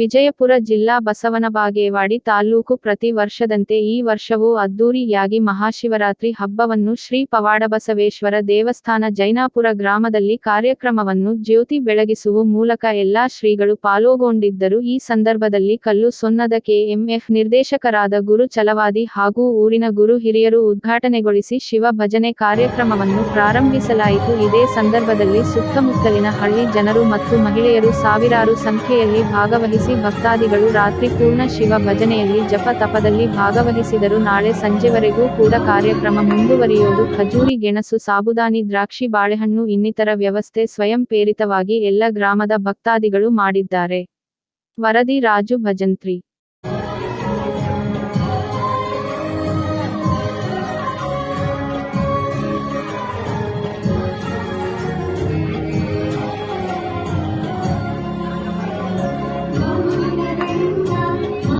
ವಿಜಯಪುರ ಜಿಲ್ಲಾ ಬಸವನಬಾಗೇವಾಡಿ ತಾಲ್ಲೂಕು ಪ್ರತಿ ವರ್ಷದಂತೆ ಈ ವರ್ಷವೂ ಅದ್ದೂರಿಯಾಗಿ ಮಹಾಶಿವರಾತ್ರಿ ಹಬ್ಬವನ್ನು ಶ್ರೀ ಪವಾಡಬಸವೇಶ್ವರ ದೇವಸ್ಥಾನ ಜೈನಾಪುರ ಗ್ರಾಮದಲ್ಲಿ ಕಾರ್ಯಕ್ರಮವನ್ನು ಜ್ಯೋತಿ ಬೆಳಗಿಸುವ ಮೂಲಕ ಎಲ್ಲಾ ಶ್ರೀಗಳು ಪಾಲ್ಗೊಂಡಿದ್ದರು. ಈ ಸಂದರ್ಭದಲ್ಲಿ ಕಲ್ಲು ಸೊನ್ನದ ಕೆಎಂಎಫ್ ನಿರ್ದೇಶಕರಾದ ಗುರು ಚಲವಾದಿ ಹಾಗೂ ಊರಿನ ಗುರು ಹಿರಿಯರು ಉದ್ಘಾಟನೆಗೊಳಿಸಿ ಶಿವ ಭಜನೆ ಕಾರ್ಯಕ್ರಮವನ್ನು ಪ್ರಾರಂಭಿಸಲಾಯಿತು. ಇದೇ ಸಂದರ್ಭದಲ್ಲಿ ಸುತ್ತಮುತ್ತಲಿನ ಹಳ್ಳಿ ಜನರು ಮತ್ತು ಮಹಿಳೆಯರು ಸಾವಿರಾರು ಸಂಖ್ಯೆಯಲ್ಲಿ ಭಾಗವಹಿಸಿ ಭಕ್ತಾದಿಗಳು ರಾತ್ರಿ ಪೂರ್ಣ ಶಿವ ಭಜನೆಯಲ್ಲಿ ಜಪ ತಪದಲ್ಲಿ ಭಾಗವಹಿಸಿದರು. ನಾಳೆ ಸಂಜೆವರೆಗೂ ಕೂಡ ಕಾರ್ಯಕ್ರಮ ಮುಂದುವರಿಯೋದು. ಖಜೂರಿ, ಗೆಣಸು, ಸಾಬುದಾನಿ, ದ್ರಾಕ್ಷಿ, ಬಾಳೆಹಣ್ಣು ಇನ್ನಿತರ ವ್ಯವಸ್ಥೆ ಸ್ವಯಂ ಪ್ರೇರಿತವಾಗಿ ಎಲ್ಲ ಗ್ರಾಮದ ಭಕ್ತಾದಿಗಳು ಮಾಡಿದ್ದಾರೆ. ವರದಿ ರಾಜು ಭಜಂತ್ರಿ.